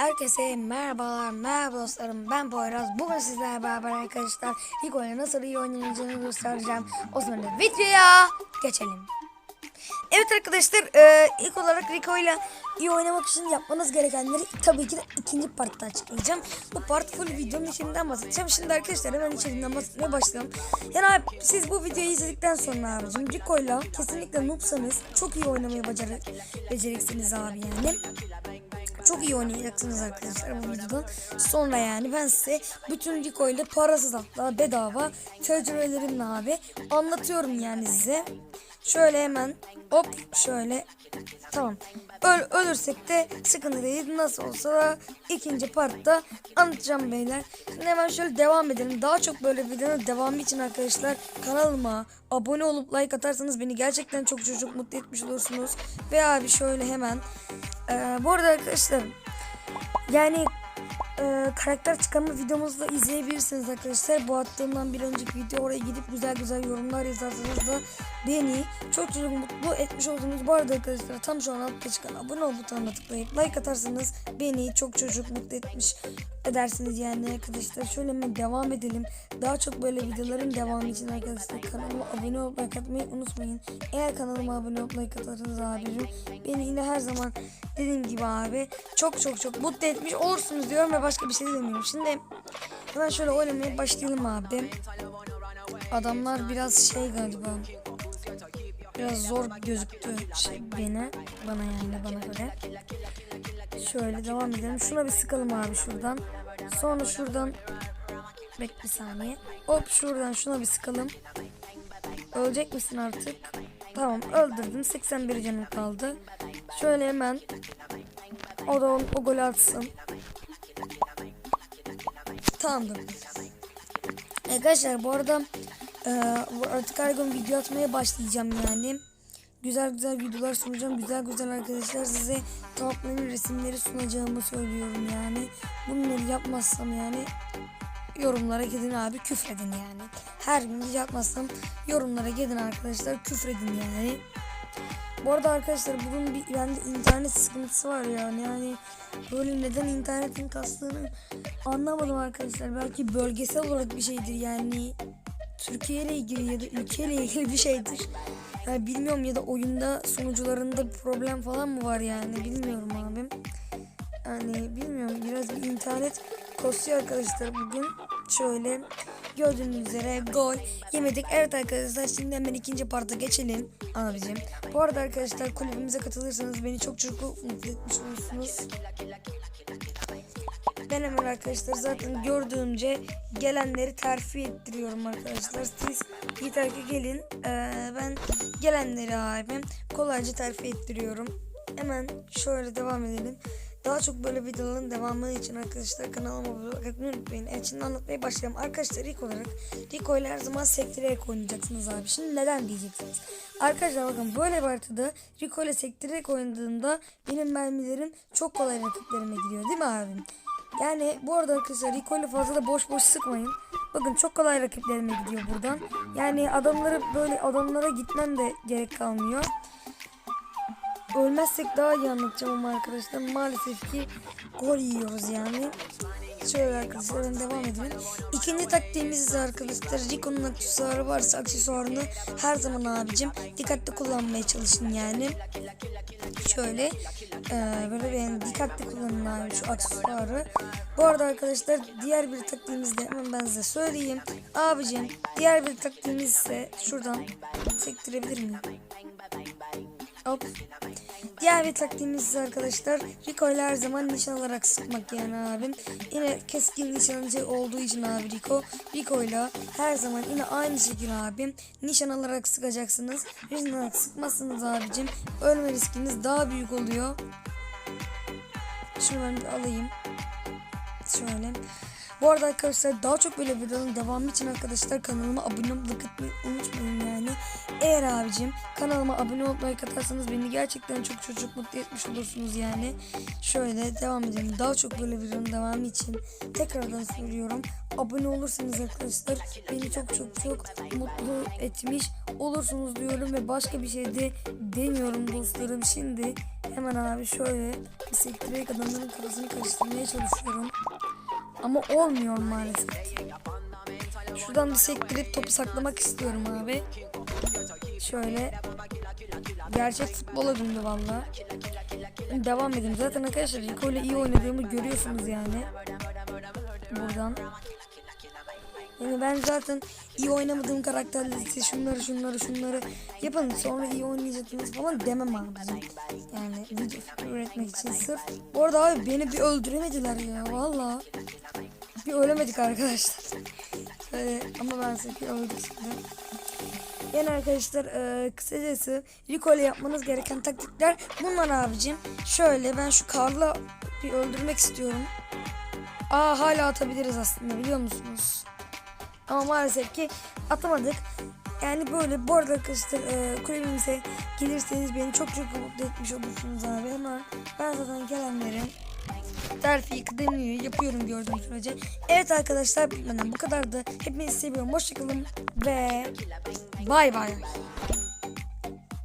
Herkese merhabalar, merhaba dostlarım. Ben Poyraz. Bugün sizlerle beraber arkadaşlar Rico ile nasıl iyi oynayacağını göstereceğim. O zaman da videoya geçelim. Evet arkadaşlar, e, ilk olarak Rico ile iyi oynamak için yapmanız gerekenleri tabii ki de ikinci partta açıklayacağım. Bu part full videonun içeriğinden bahsedeceğim. Şimdi arkadaşlar hemen içeriğinden bahsetmeye başlayalım. Yani abi, siz bu videoyu izledikten sonra abicim Rico ile kesinlikle noobsanız çok iyi oynamayı becer becereceksiniz abi yani çok iyi oynayacaksınız arkadaşlar bu videodan. Sonra yani ben size bütün Rico ile parasız hatta bedava tecrübelerimle abi anlatıyorum yani size. Şöyle hemen hop şöyle tamam. Öl, ölürsek de sıkıntı değil. Nasıl olsa da ikinci partta anlatacağım beyler. Şimdi hemen şöyle devam edelim. Daha çok böyle videonun devamı için arkadaşlar kanalıma abone olup like atarsanız beni gerçekten çok çok mutlu etmiş olursunuz. Ve abi şöyle hemen ee, bu arada arkadaşlar yani e, karakter çıkarma videomuzu da izleyebilirsiniz arkadaşlar. Bu attığımdan bir önceki video oraya gidip güzel güzel yorumlar yazarsanız da beni çok çok mutlu etmiş oldunuz. Bu arada arkadaşlar tam şu an altta çıkan abone ol butonuna tıklayıp like atarsanız beni çok çok mutlu etmiş edersiniz yani arkadaşlar. Şöyle hemen devam edelim. Daha çok böyle videoların devamı için arkadaşlar kanalıma abone olup like atmayı unutmayın. Eğer kanalıma abone olup like atarsanız abicim beni yine her zaman dediğim gibi abi çok çok çok mutlu etmiş olursunuz diyorum ve başka bir şey demiyorum. Şimdi hemen şöyle oynamaya başlayalım abi. Adamlar biraz şey galiba biraz zor gözüktü şey beni bana yani bana göre. Şöyle devam edelim. Şuna bir sıkalım abi şuradan. Sonra şuradan Bek bir saniye. Hop şuradan şuna bir sıkalım. Ölecek misin artık? Tamam öldürdüm. 81 canım kaldı. Şöyle hemen o da o, o golü atsın. Tamamdır. Arkadaşlar bu arada e, bu artık her gün video atmaya başlayacağım yani. Güzel güzel videolar sunacağım. Güzel güzel arkadaşlar size tavukların resimleri sunacağımı söylüyorum yani. Bunları yapmazsam yani yorumlara gidin abi küfredin yani. Her gün video atmazsam yorumlara gidin arkadaşlar küfredin yani. Bu arada arkadaşlar bugün bir bende internet sıkıntısı var yani yani böyle neden internetin kastığını anlamadım arkadaşlar. Belki bölgesel olarak bir şeydir yani Türkiye ile ilgili ya da ülkeyle ilgili bir şeydir. Yani bilmiyorum ya da oyunda sunucularında bir problem falan mı var yani bilmiyorum abim. Yani bilmiyorum biraz bir internet kosuyor arkadaşlar bugün. Şöyle gördüğünüz üzere gol yemedik. Evet arkadaşlar şimdi hemen ikinci parta geçelim abicim. Bu arada arkadaşlar kulübümüze katılırsanız beni çok çok mutlu etmiş olursunuz. Ben hemen arkadaşlar zaten gördüğümce gelenleri terfi ettiriyorum arkadaşlar. Siz yeter ki gelin. Ee, ben gelenleri abim kolayca terfi ettiriyorum. Hemen şöyle devam edelim. Daha çok böyle videoların devamı için arkadaşlar kanalıma abone olmayı unutmayın. Evet şimdi anlatmaya başlayalım. Arkadaşlar ilk olarak Rico ile her zaman sektirerek oynayacaksınız abi. Şimdi neden diyeceksiniz. Arkadaşlar bakın böyle bir haritada Rico ile sektirerek oynadığımda benim mermilerim çok kolay rakiplerime gidiyor değil mi abim? Yani bu arada arkadaşlar Rico ile fazla da boş boş sıkmayın. Bakın çok kolay rakiplerime gidiyor buradan. Yani adamları böyle adamlara gitmem de gerek kalmıyor. Ölmezsek daha iyi anlatacağım ama arkadaşlar maalesef ki gol yiyoruz yani. Şöyle arkadaşlar devam edelim. İkinci taktiğimiz ise arkadaşlar Rico'nun aksesuarı varsa aksesuarını her zaman abicim dikkatli kullanmaya çalışın yani. Şöyle e, böyle ben dikkatli kullanın abi şu aksesuarı. Bu arada arkadaşlar diğer bir taktiğimiz de hemen ben size söyleyeyim. Abicim diğer bir taktiğimiz ise şuradan sektirebilir miyim? Hop. Diğer bir taktiğimiz ise arkadaşlar Rico ile her zaman nişan alarak sıkmak yani abim. Yine keskin nişancı olduğu için abi Rico. Rico ile her zaman yine aynı şekilde abim nişan alarak sıkacaksınız. Nişan alarak sıkmazsınız abicim. Ölme riskiniz daha büyük oluyor. Şunu ben bir alayım. Şöyle. Bu arada arkadaşlar daha çok böyle videoların devamı için arkadaşlar kanalıma abone olmayı unutmayın- yani. Eğer abicim kanalıma abone olmayı katarsanız beni gerçekten çok çok mutlu etmiş olursunuz yani. Şöyle devam edelim. Daha çok böyle videonun devamı için tekrardan söylüyorum. Abone olursanız arkadaşlar beni çok çok çok mutlu etmiş olursunuz diyorum ve başka bir şey de deniyorum dostlarım. Şimdi hemen abi şöyle bir sektirerek adamların kafasını karıştırmaya çalışıyorum. Ama olmuyor maalesef. Şuradan bir sektirip topu saklamak istiyorum abi. Şöyle. Gerçek futbola döndü valla. Devam edin. Zaten arkadaşlar Rico ile iyi oynadığımı görüyorsunuz yani. Buradan. Yani ben zaten iyi oynamadığım karakterleri size şunları şunları şunları yapın sonra iyi oynayacaksınız falan demem abi. Yani video fikri üretmek için sırf. Bu arada abi beni bir öldüremediler ya valla. Bir ölemedik arkadaşlar. Şöyle, ama ben sizi bir öldürdüm. Yani arkadaşlar e, kısacası Rico yapmanız gereken taktikler bunlar abicim. Şöyle ben şu Karl'ı bir öldürmek istiyorum. Aa hala atabiliriz aslında biliyor musunuz? Ama maalesef ki atamadık. Yani böyle bu arada arkadaşlar e, kulübümüze gelirseniz beni çok çok mutlu etmiş olursunuz abi ama ben zaten gelenlerin terfi kıdemliyor yapıyorum gördüğüm sürece. Evet arkadaşlar bilmeden bu kadardı. Hepinizi seviyorum. Hoşçakalın ve bay bay.